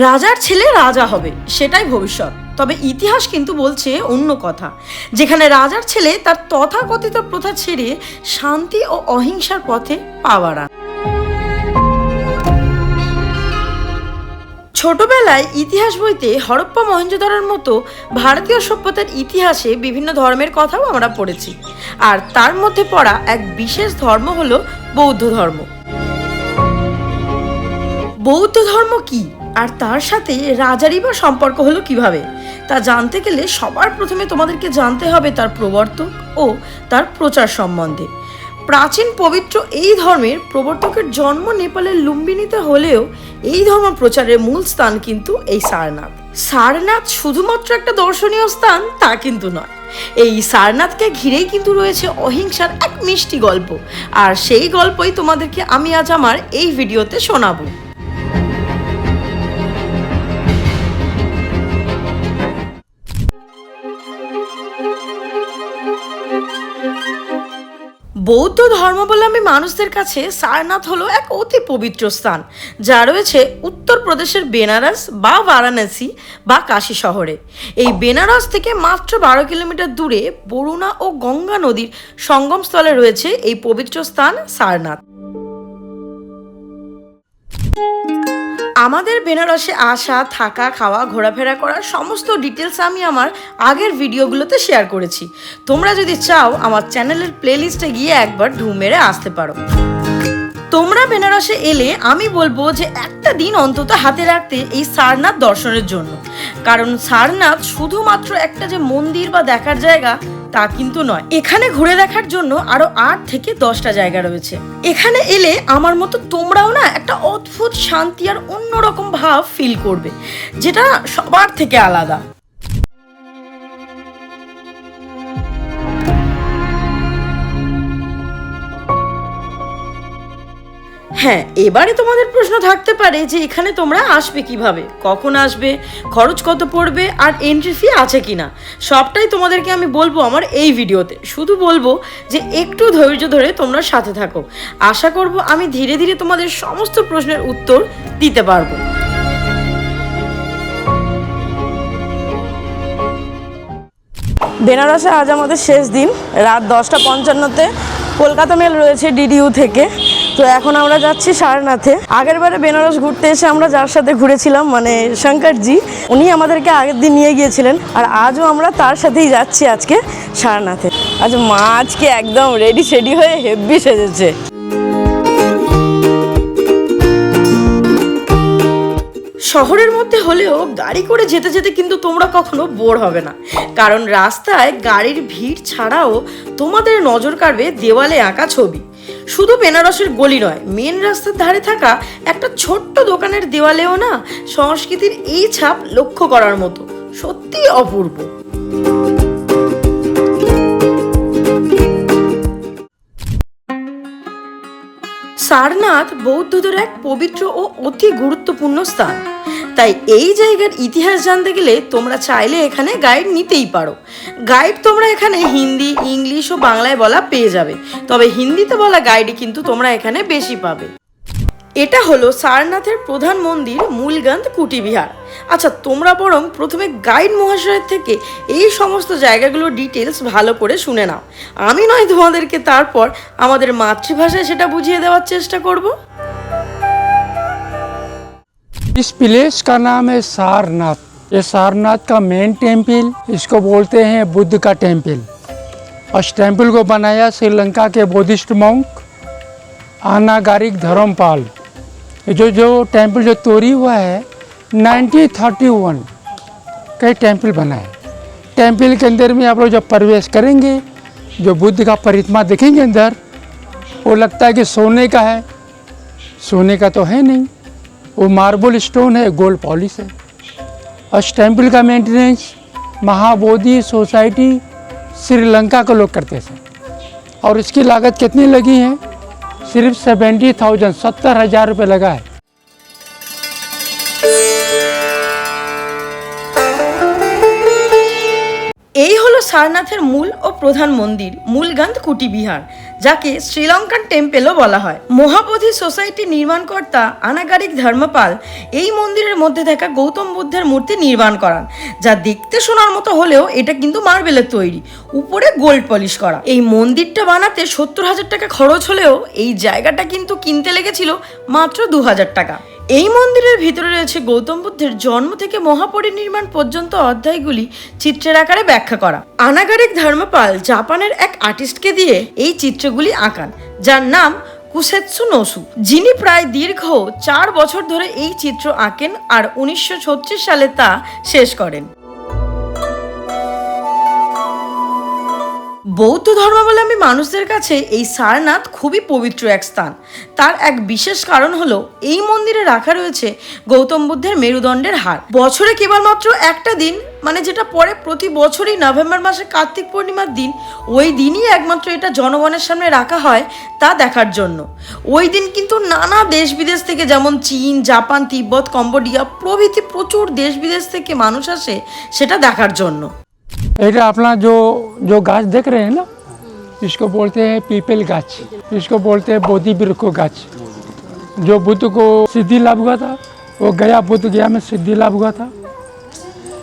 রাজার ছেলে রাজা হবে, সেটাই ভবিষ্যৎ। তবে ইতিহাস কিন্তু বলছে অন্য কথা, যেখানে রাজার ছেলে তার তথাকথিত প্রথা ছেড়ে শান্তি ও অহিংসার পথে পা বাড়ান। ছোটবেলায় ইতিহাস বইতে হরপ্পা মহেঞ্জোদারোর মতো ভারতীয় সভ্যতার ইতিহাসে বিভিন্ন ধর্মের কথাও আমরা পড়েছি। আর তার মধ্যে পড়া এক বিশেষ ধর্ম হলো বৌদ্ধ ধর্ম। বৌদ্ধ ধর্ম কি? আর তার সাথে রাজারই বা সম্পর্ক হলো কীভাবে? তা জানতে গেলে সবার প্রথমে তোমাদেরকে জানতে হবে তার প্রবর্তক ও তার প্রচার সম্বন্ধে। প্রাচীন পবিত্র এই ধর্মের প্রবর্তকের জন্ম নেপালের লুম্বিনীতে হলেও এই ধর্ম প্রচারের মূল স্থান কিন্তু এই সারনাথ। সারনাথ শুধুমাত্র একটা দর্শনীয় স্থান তা কিন্তু নয়। এই সারনাথকে ঘিরেই কিন্তু রয়েছে অহিংসার এক মিষ্টি গল্প। আর সেই গল্পই তোমাদেরকে আমি আজ আমার এই ভিডিওতে শোনাবো। বৌদ্ধ ধর্মাবলম্বী মানুষদের কাছে সারনাথ হলো এক অতি পবিত্র স্থান, যা রয়েছে উত্তরপ্রদেশের বেনারস বা বারাণসী বা কাশী শহরে। এই বেনারস থেকে মাত্র বারো কিলোমিটার দূরে বরুণা ও গঙ্গা নদীর সঙ্গমস্থলে রয়েছে এই পবিত্র স্থান সারনাথ। আমাদের বেনারসে আসা, থাকা, খাওয়া, ঘোরাফেরা করার সমস্ত ডিটেলস আমি আমার আগের ভিডিওগুলোতে শেয়ার করেছি। তোমরা যদি চাও, আমার চ্যানেলের প্লেলিস্টে গিয়ে একবার ঢু মেরে আসতে পারো। তোমরা বেনারসে এলে আমি বলব যে একটা দিন অন্তত হাতে রাখতে এই সারনাথ দর্শনের জন্য। কারণ সারনাথ শুধুমাত্র একটা যে মন্দির বা দেখার জায়গা তা কিন্তু নয়। এখানে ঘুরে দেখার জন্য আরও আট থেকে দশটা জায়গা রয়েছে। এখানে এলে আমার মতো তোমরাও না একটা অদ্ভুত শান্তি আর অন্যরকম ভাব ফিল করবে, যেটা সবার থেকে আলাদা। হ্যাঁ এবারে তোমাদের প্রশ্ন থাকতে পারে যে এখানে তোমরা আসবে কীভাবে? কখন আসবে? খরচ কত পড়বে? আর এন্ট্রি ফি আছে কিনা? সবটাই তোমাদেরকে আমি বলব আমার এই ভিডিওতে। শুধু বলব যে একটু ধৈর্য ধরে তোমরা সাথে থাকো। আশা করব আমি ধীরে ধীরে তোমাদের সমস্ত প্রশ্নের উত্তর দিতে পারব। বেনারসে আজ আমাদের শেষ দিন। রাত দশটা পঞ্চান্নতে কলকাতা মেল রয়েছে ডিডিউ থেকে। তো এখন আমরা যাচ্ছি সারনাথে। আগের বারে বেনারস ঘুরতে এসে আমরা যার সাথে ঘুরেছিলাম মানে শঙ্করজি, উনি আমাদেরকে আগের দিন নিয়ে গিয়েছিলেন আর আজও আমরা তার সাথেই যাচ্ছি আজকে সারনাথে। আজ মা আজকে একদম রেডি সেডি হয়ে হেব্বি সেজেছে। শহরের মধ্যে হলেও গাড়ি করে যেতে যেতে কিন্তু তোমরা কখনো বোর হবে না। কারণ রাস্তায় গাড়ির ভিড় ছাড়াও তোমাদের নজর কাড়বে দেওয়ালে আঁকা ছবি। শুধু বেনারসের গলি নয় মেন রাস্তার ধারে থাকা একটা ছোট্ট দোকানের দেওয়ালেও না সংস্কৃতির এই ছাপ লক্ষ্য করার মতো। সত্যিই অপূর্ব। সারনাথ বৌদ্ধদের এক পবিত্র ও অতি গুরুত্বপূর্ণ স্থান। তাই এই জায়গার ইতিহাস জানতে গেলে তোমরা চাইলে এখানে গাইড নিতেই পারো। গাইড তোমরা এখানে হিন্দি, ইংলিশ ও বাংলায় বলা পেয়ে যাবে। তবে হিন্দিতে বলা গাইডই কিন্তু তোমরা এখানে বেশি পাবে। এটা হলো সারনাথের প্রধান মন্দির মূলগান্ধ কুটিবিহার আচ্ছা তোমরা বরং প্রথমে গাইড মহাশয়ের থেকে এই সমস্ত জায়গাগুলোর ডিটেলস ভালো করে শুনে নাও। আমি নয় তোমাদেরকে তারপর আমাদের মাতৃভাষায় সেটা বুঝিয়ে দেওয়ার চেষ্টা করব। इस प्लेस का नाम है सारनाथ। ये सारनाथ का मेन टेंपल इसको बोलते हैं बुद्ध का टेंपल और इस टेंपल को बनाया श्रीलंका के बुद्धिस्ट मॉन्क आनागारिक धर्मपाल जो जो टेंपल जो तोड़ी हुआ है 1931 का टेंपल बना है। टेंपल के अंदर में आप लोग जब प्रवेश करेंगे, जो बुद्ध का परित्मा देखेंगे अंदर, वो लगता है कि सोने का है। सोने का तो है नहीं। वो मार्बल स्टोन है गोल्ड पॉलिश है और इस टेम्पल का मेंटेनेंस महाबोधि सोसाइटी श्रीलंका के लोग करते थे और इसकी लागत कितनी लगी है सिर्फ सेवेंटी थाउजेंड सत्तर हज़ार रुपये लगा है এই হলো সারনাথের মূল ও প্রধান মন্দির মূলগান্ধ কুটিবিহার যাকে শ্রীলঙ্কান টেম্পেলও বলা হয়। মহাবোধি সোসাইটি নির্মাণকর্তা আনাগারিক ধর্মপাল এই মন্দিরের মধ্যে থাকা গৌতম বুদ্ধের মূর্তি নির্মাণ করান, যা দেখতে শোনার মতো হলেও এটা কিন্তু মার্বেলের তৈরি। উপরে গোল্ড পলিশ করা। এই মন্দিরটা বানাতে সত্তর হাজার টাকা খরচ হলেও এই জায়গাটা কিন্তু কিনতে লেগেছিল মাত্র দু হাজার টাকা। এই মন্দিরের ভিতরে রয়েছে গৌতম বুদ্ধের জন্ম থেকে মহাপরিনির্মাণ পর্যন্ত অধ্যায়গুলি চিত্রের আকারে ব্যাখ্যা করা। আনাগারিক ধর্মপাল জাপানের এক আর্টিস্টকে দিয়ে এই চিত্রগুলি আঁকান, যার নাম কুসেৎসু নসু। যিনি প্রায় দীর্ঘ চার বছর ধরে এই চিত্র আঁকেন আর উনিশশো ছত্রিশ সালে তা শেষ করেন। বৌদ্ধ ধর্মাবলম্বী মানুষদের কাছে এই সারনাথ খুবই পবিত্র এক স্থান। তার এক বিশেষ কারণ হলো, এই মন্দিরে রাখা রয়েছে গৌতম বুদ্ধের মেরুদণ্ডের হার। বছরে কেবলমাত্র একটা দিন মানে যেটা পরে প্রতি বছরই নভেম্বর মাসে কার্তিক পূর্ণিমার দিন, ওই দিনই একমাত্র এটা জনগণের সামনে রাখা হয় তা দেখার জন্য। ওই দিন কিন্তু নানা দেশ বিদেশ থেকে, যেমন চীন, জাপান, তিব্বত, কম্বোডিয়া প্রভৃতি প্রচুর দেশ বিদেশ থেকে মানুষ আসে সেটা দেখার জন্য। এটা अपना जो जो गाछ देख रहे हैं ना, इसको बोलते हैं पीपल गाछ। इसको बोलते हैं बोधि वृक्ष गाछ। जो बुद्ध को सिद्धि लाभ हुआ था, वो गया बुद्ध गया में सिद्धि लाभ हुआ था।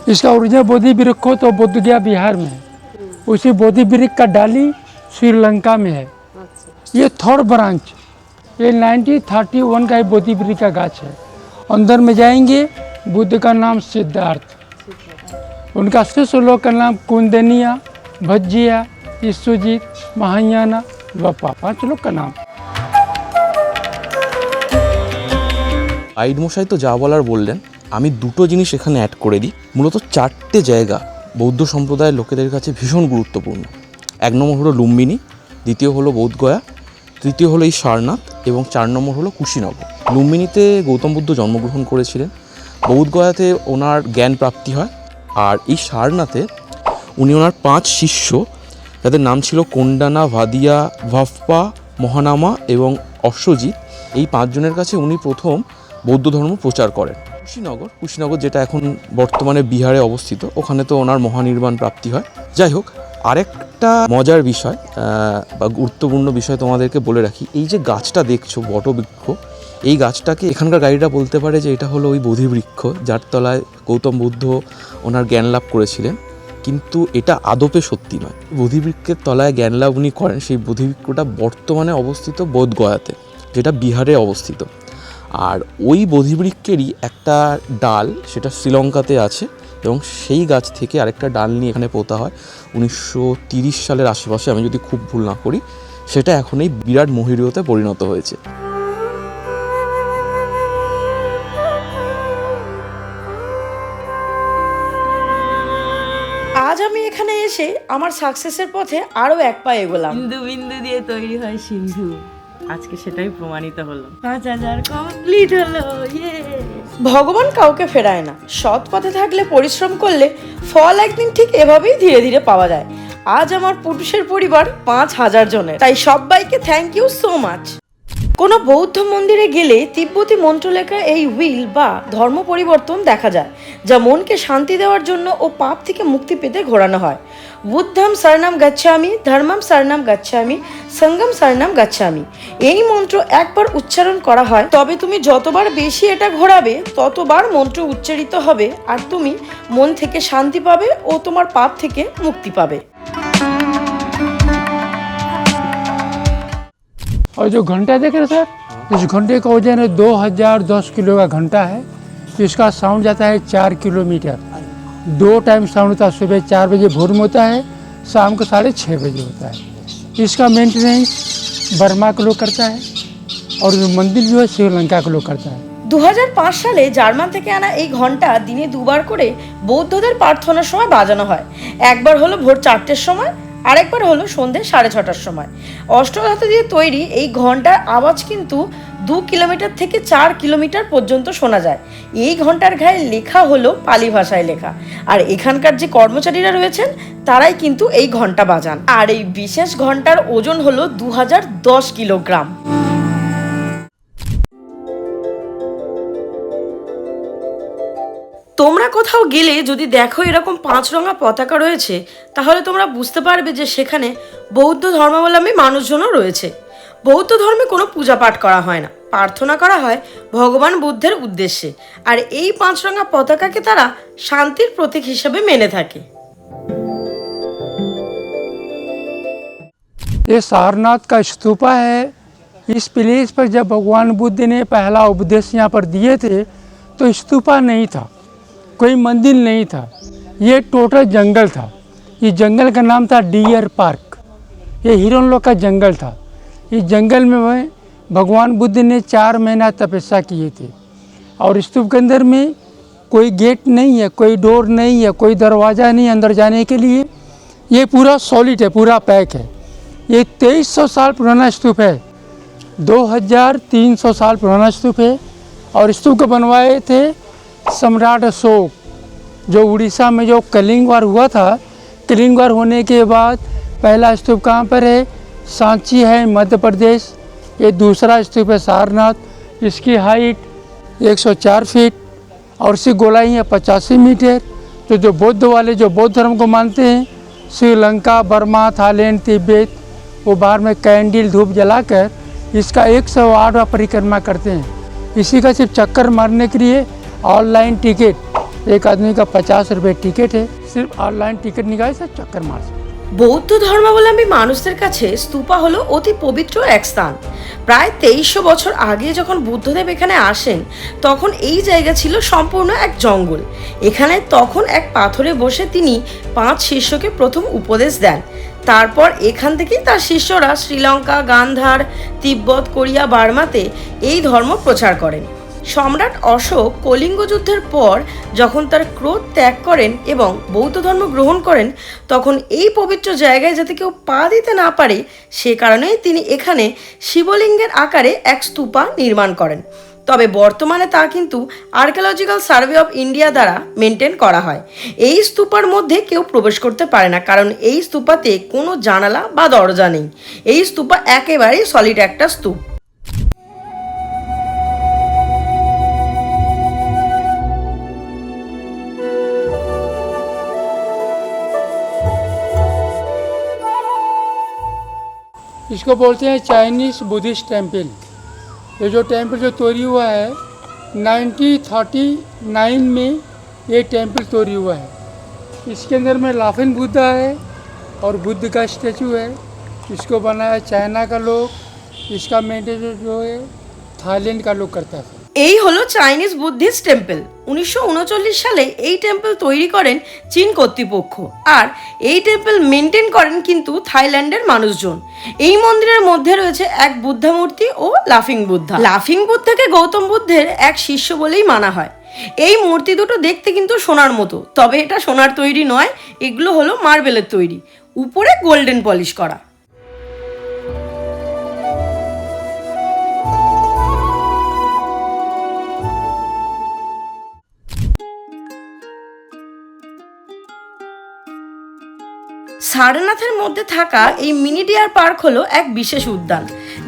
इसका ओरिजिनल बोधि वृक्ष तो बुद्ध गया बिहार में। उसी बोधि वृक्ष का डाली श्रीलंका में है। ये थर्ड ब्रांच। ये 1931 का बोधि वृक्ष का गाछ है। अंदर में जाएँगे, बुद्ध का नाम सिद्धार्थ। उनका शिष्य लोग का नाम कुंदनिया भज्जिया ईसुजीत महायाना बप्पा पांच लोग का नाम গাইড মশাই তো যা বলার বললেন আমি দুটো জিনিস এখানে অ্যাড করে দিই মূলত চারটে জায়গা বৌদ্ধ সম্প্রদায়ের লোকেদের কাছে ভীষণ গুরুত্বপূর্ণ এক নম্বর হলো লুম্বিনী দ্বিতীয় হলো বোধগয়া তৃতীয় হলো এই সারনাথ এবং চার নম্বর হলো কুশিনগর লুম্বিনীতে গৌতম বুদ্ধ জন্মগ্রহণ করেছিলেন বৌদ্ধগয়াতে ওনার জ্ঞান প্রাপ্তি হয় আর এই সারনাথে উনি ওনার পাঁচ শিষ্য, যাদের নাম ছিল কোন্ডানা, ভাদিয়া ভাফপা মহানামা এবং অশ্বজিৎ। এই পাঁচজনের কাছে উনি প্রথম বৌদ্ধ ধর্ম প্রচার করেন। কুশিনগর কুশিনগর যেটা এখন বর্তমানে বিহারে অবস্থিত, ওখানে তো ওনার মহানির্বাণ প্রাপ্তি হয়। যাই হোক, আরেকটা মজার বিষয় বা গুরুত্বপূর্ণ বিষয় তোমাদেরকে বলে রাখি, এই যে গাছটা দেখছ, বটবৃক্ষ এই গাছটাকে এখানকার গাড়িটা বলতে পারে যে এটা হলো ওই বোধিবৃক্ষ, যার তলায় গৌতম বুদ্ধ ওনার জ্ঞান লাভ করেছিলেন। কিন্তু এটা আদপে সত্যি নয়। বোধিবৃক্ষের তলায় জ্ঞান লাভ উনি করেন, সেই বোধিবৃক্ষটা বর্তমানে অবস্থিত বোধগয়াতে, যেটা বিহারে অবস্থিত। আর ওই বোধিবৃক্ষেরই একটা ডাল, সেটা শ্রীলঙ্কাতে আছে এবং সেই গাছ থেকে আরেকটা ডাল নিয়ে এখানে পোতা হয় উনিশশো সালের আশেপাশে, আমি যদি খুব ভুল না করি, সেটা এখন এই বিরাট মহিরীয়তে পরিণত হয়েছে। আমার সাকসেসের পথে আরও এক পা এগোলাম। বিন্দু বিন্দু দিয়ে তৈরি হয় সিন্ধু। আজকে সেটাই প্রমাণিত হলো। পাঁচ হাজার কমপ্লিট হলো ভগবান কাউকে ফেরায় না। সৎ পথে থাকলে পরিশ্রম করলে ফল একদিন ঠিক এভাবেই ধীরে ধীরে পাওয়া যায়। আজ আমার পুরুষের পরিবার পাঁচ হাজার জনের। তাই সবাইকে থ্যাংক ইউ সো মাচ কোনো বৌদ্ধ মন্দিরে গেলে তিব্বতী মন্ত্রলেখা এই উইল বা ধর্ম পরিবর্তন দেখা যায় যা মনকে শান্তি দেওয়ার জন্য ও পাপ থেকে মুক্তি পেতে ঘোরানো হয়। বুদ্ধম সরনাম গাচ্ছামি ধর্মম সরনাম গাচ্ছামি সঙ্গম সরনাম গাচ্ছামি এই মন্ত্র একবার উচ্চারণ করা হয় তবে তুমি যতবার বেশি এটা ঘোরাবে ততবার মন্ত্র উচ্চারিত হবে আর তুমি মন থেকে শান্তি পাবে ও তোমার পাপ থেকে মুক্তি পাবে और जो घंटा देख रहे सर इस घंटे का वजन है दो हजार दस किलो का घंटा है इसका साउंड जाता है चार किलोमीटर दो टाइम साउंड होता है सुबह चार बजे भोर में होता है शाम को साढ़े छः बजे होता है इसका मेंटेनेंस बर्मा के लोग करता है और जो मंदिर जो है श्रीलंका के लोग करता है দু সালে জার্মান থেকে আনা এই ঘন্টা দিনে দুবার করে বৌদ্ধদের প্রার্থনার সময় বাজানো হয় একবার হলো ভোর চারটের সময় আরেকবার হলো সন্ধ্যে সাড়ে ছটার সময়। অষ্টধাতু দিয়ে তৈরি এই ঘণ্টার আওয়াজ কিন্তু দু কিলোমিটার থেকে চার কিলোমিটার পর্যন্ত শোনা যায়। এই ঘণ্টার ঘায়ে লেখা হলো পালি ভাষায় লেখা। আর এখানকার যে কর্মচারীরা রয়েছেন, তারাই কিন্তু এই ঘণ্টা বাজান। আর এই বিশেষ ঘণ্টার ওজন হলো দু হাজার দশ কিলোগ্রাম। তোমরা কোথাও গেলে যদি দেখো এরকম পাঁচ রঙা পতাকা রয়েছে তাহলে তোমরা বুঝতে পারবে যে সেখানে বৌদ্ধ ধর্মাবলম্বী মানুষজনও রয়েছে বৌদ্ধ ধর্মে কোনো পূজা পাঠ করা হয় না প্রার্থনা করা হয় ভগবান বুদ্ধের উদ্দেশ্যে আর এই পাঁচ রঙা পতাকাকে তারা শান্তির প্রতীক হিসেবে মেনে থাকে ये सारनाथ का स्तूपा है इस प्लेस पर जब भगवान बुद्ध ने पहला उपदेश यहाँ पर दिए थे तो स्तूपा नहीं था कोई मंदिर नहीं था। ये टोटल जंगल था। इस जंगल का नाम था डियर पार्क। ये हिरन लोग का जंगल था। इस जंगल में वह भगवान बुद्ध ने चार महीना तपस्या किए थे। और स्तूप के अंदर में कोई गेट नहीं है, कोई डोर नहीं है, कोई दरवाज़ा नहीं अंदर जाने के लिए। ये पूरा सॉलिड है, पूरा पैक है। ये 2300 साल पुराना स्तूप है। 2300 साल पुराना स्तूप है। और स्तूप को बनवाए थे सम्राट अशोक, जो उड़ीसा में जो कलिंग वार हुआ था, कलिंग वार होने के बाद पहला स्तूप कहाँ पर है? सांची है, मध्य प्रदेश। ये दूसरा स्तूप है सारनाथ इसकी हाइट 104 फीट और इसकी गोलाई है पचासी मीटर तो जो बौद्ध वाले, जो बौद्ध धर्म को मानते हैं, श्रीलंका, बर्मा, थाईलैंड, तिब्बत, वो बाहर में कैंडल धूप जलाकर इसका एक सौ परिक्रमा करते हैं। इसी का सिर्फ़ चक्कर मारने के लिए ऑनलाइन टिकट एक आदमी का पचास रुपये टिकट है सिर्फ ऑनलाइन टिकट निकाले से चक्कर मार सकते বৌদ্ধ ধর্মাবলম্বী মানুষদের কাছে স্তূপা হলো অতি পবিত্র এক স্থান প্রায় তেইশশো বছর আগে যখন বুদ্ধদেব এখানে আসেন তখন এই জায়গা ছিল সম্পূর্ণ এক জঙ্গল এখানে তখন এক পাথরে বসে তিনি পাঁচ শিষ্যকে প্রথম উপদেশ দেন তারপর এখান থেকেই তার শিষ্যরা শ্রীলঙ্কা গান্ধার তিব্বত কোরিয়া বার্মাতে এই ধর্ম প্রচার করেন সম্রাট অশোক কলিঙ্গ যুদ্ধের পর যখন তার ক্রোধ ত্যাগ করেন এবং বৌদ্ধ ধর্ম গ্রহণ করেন, তখন এই পবিত্র জায়গায় যাতে কেউ পা দিতে না পারে, সে কারণেই তিনি এখানে শিবলিঙ্গের আকারে এক স্তূপা নির্মাণ করেন। তবে বর্তমানে তা কিন্তু আর্কিওলজিক্যাল সার্ভে অফ ইন্ডিয়া দ্বারা মেনটেন করা হয়। এই স্তূপার মধ্যে কেউ প্রবেশ করতে পারে না, কারণ এই স্তূপাতে কোনো জানালা বা দরজা নেই। এই স্তূপা একেবারেই সলিড একটা স্তূপ। इसको बोलते हैं चाइनीज़ बुद्धिस्ट टेंपल ये जो टेंपल जो तोरी हुआ है 1939 में ये टेंपल तोरी हुआ है. इसके अंदर में लाफिन बुद्धा है और बुद्ध का स्टेचू है. इसको बनाया चाइना का लोग, इसका मेंटेन जो है थाईलैंड का लोग करता था. এই হলো চাইনিজ বুদ্ধিস্ট টেম্পল। উনিশশো উনচল্লিশ সালে এই টেম্পল তৈরি করেন চীন কর্তৃপক্ষ। আর এই টেম্পল মেনটেন করেন কিন্তু থাইল্যান্ডের মানুষজন। এই মন্দিরের মধ্যে রয়েছে এক বুদ্ধা মূর্তি ও লাফিং বুদ্ধা। লাফিং বুদ্ধাকে গৌতম বুদ্ধের এক শিষ্য বলেই মানা হয়। এই মূর্তি দুটো দেখতে কিন্তু সোনার মতো, তবে এটা সোনার তৈরি নয়, এগুলো হলো মার্বেলের তৈরি। উপরে গোল্ডেন পলিশ করা। সারনাথের মধ্যে থাকা এই মিনি ডিয়ার পার্ক হলো এক বিশেষ উদ্যান,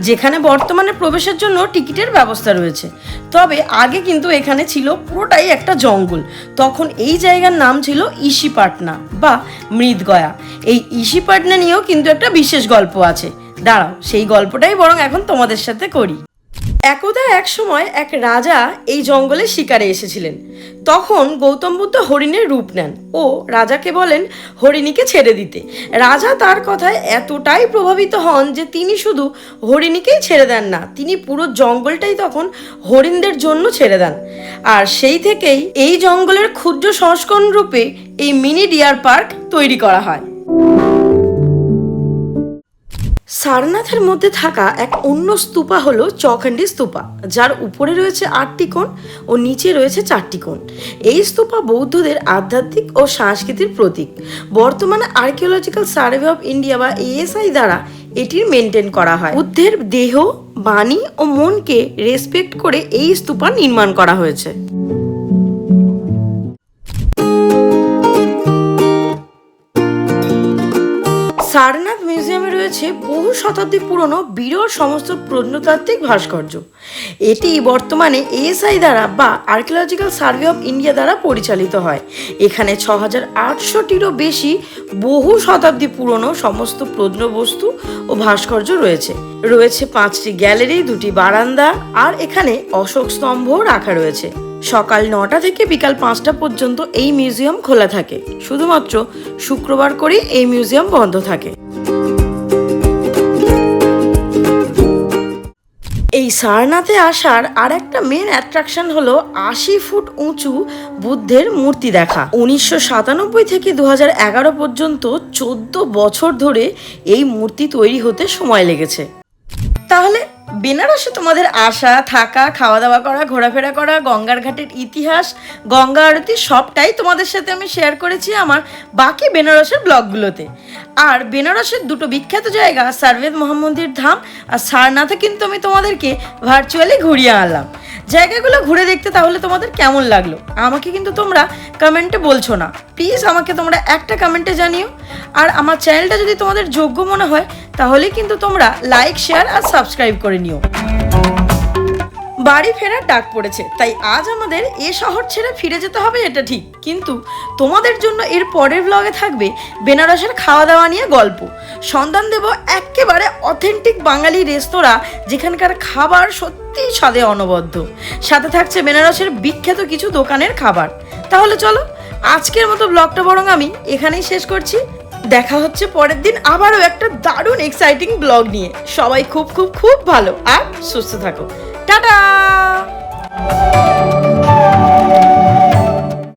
যেখানে বর্তমানে প্রবেশের জন্য টিকিটের ব্যবস্থা রয়েছে। তবে আগে কিন্তু এখানে ছিল পুরোটাই একটা জঙ্গল। তখন এই জায়গার নাম ছিল ইসিপাটনা বা মৃদগয়া। এই ইসিপাটনা নিয়েও কিন্তু একটা বিশেষ গল্প আছে। দাঁড়াও, সেই গল্পটাই বরং এখন তোমাদের সাথে করি। একদা এক সময় এক রাজা এই জঙ্গলে শিকারে এসেছিলেন। তখন গৌতম বুদ্ধ হরিণের রূপ নেন ও রাজাকে বলেন, হরিণীকে ছেড়ে দিতে। রাজা তার কথায় এতটাই প্রভাবিত হন যে তিনি শুধু হরিণীকেই ছেড়ে দেন না, তিনি পুরো জঙ্গলটাই তখন হরিণদের জন্য ছেড়ে দেন। আর সেই থেকেই এই জঙ্গলের ক্ষুদ্র সংস্করণ রূপে এই মিনি ডিয়ার পার্ক তৈরি করা হয়। সারনাথের মধ্যে থাকা এক অন্য স্তূপা হলো চৌখান্ডি স্তূপা, যার উপরে রয়েছে আটটি কোণ ও নিচে রয়েছে চারটি কোণ। এই স্তূপা বৌদ্ধদের আধ্যাত্মিক ও সংস্কৃতির প্রতীক। বর্তমানে আর্কিওলজিক্যাল সার্ভে অফ ইন্ডিয়া বা এএসআই দ্বারা এটির মেনটেন করা হয়। বুদ্ধের দেহ, বাণী ও মনকে রেসপেক্ট করে এই স্তূপা নির্মাণ করা হয়েছে। সারনাথ রয়েছে বহু শতাব্দী পুরনো বিরল সমস্ত প্রত্নতাত্ত্বিক ভাস্কর্য। এটি বর্তমানে এএসআই দ্বারা বা আর্কিওলজিক্যাল সার্ভে অফ ইন্ডিয়া দ্বারা পরিচালিত হয়। এখানে ছ হাজার আটশোটিরও বেশি বহু শতাব্দী পুরনো সমস্ত প্রত্নবস্তু ও ভাস্কর্য রয়েছে। রয়েছে পাঁচটি গ্যালারি, দুটি বারান্দা আর এখানে অশোক স্তম্ভও রাখা রয়েছে। সকাল নটা থেকে বিকাল পাঁচটা পর্যন্ত এই মিউজিয়াম খোলা থাকে। শুধুমাত্র শুক্রবার করেই এই মিউজিয়াম বন্ধ থাকে। সারনাথে আসার আর একটা মেন অ্যাট্রাকশন হলো আশি ফুট উঁচু বুদ্ধের মূর্তি দেখা। উনিশশো সাতানব্বই থেকে দু এগারো পর্যন্ত চোদ্দ বছর ধরে এই মূর্তি তৈরি হতে সময় লেগেছে। তাহলে বেনারসে তোমাদের আসা, থাকা খাওয়া দাওয়া করা, ঘোরাফেরা করা, গঙ্গার ঘাটের ইতিহাস, গঙ্গা আরতি সবটাই তোমাদের সাথে আমি শেয়ার করেছি আমার বাকি বেনারসের ব্লগগুলোতে। আর বেনারসের দুটো বিখ্যাত জায়গা, সারভেদ মহামন্দির ধাম, আর সারনাথে কিন্তু আমি তোমাদেরকে ভার্চুয়ালি ঘুরিয়ে আনলাম। জায়গাগুলো ঘুরে দেখতে তাহলে তোমাদের কেমন লাগল? আমাকে কিন্তু তোমরা কমেন্টে বলছো না। প্লিজ আমাকে তোমরা একটা কমেন্টে জানিও। আর আমার চ্যানেলটা যদি তোমাদের যোগ্য মনে হয় তাহলে কিন্তু তোমরা লাইক শেয়ার আর সাবস্ক্রাইব করে নিও। বাড়ি ফেরার ডাক পড়েছে। তাই আজ আমাদের এ শহর ছেড়ে ফিরে যেতে হবে, এটা ঠিক। কিন্তু তোমাদের জন্য এর পরের ব্লগে থাকবে বেনারসের খাওয়া দাওয়া নিয়ে গল্প। সন্ধান দেব একেবারে অথেন্টিক বাঙালি রেস্তোরাঁ, যেখানকার খাবার সত্যিই স্বাদে অনবদ্য। সাথে থাকছে বেনারসের বিখ্যাত কিছু দোকানের খাবার। তাহলে চলো, আজকের মতো ব্লগটা বরং আমি এখানেই শেষ করছি। দেখা হচ্ছে পরের দিন আবারও একটা দারুণ এক্সাইটিং ব্লগ নিয়ে। সবাই খুব খুব খুব ভালো আর সুস্থ থাকো। টাটা!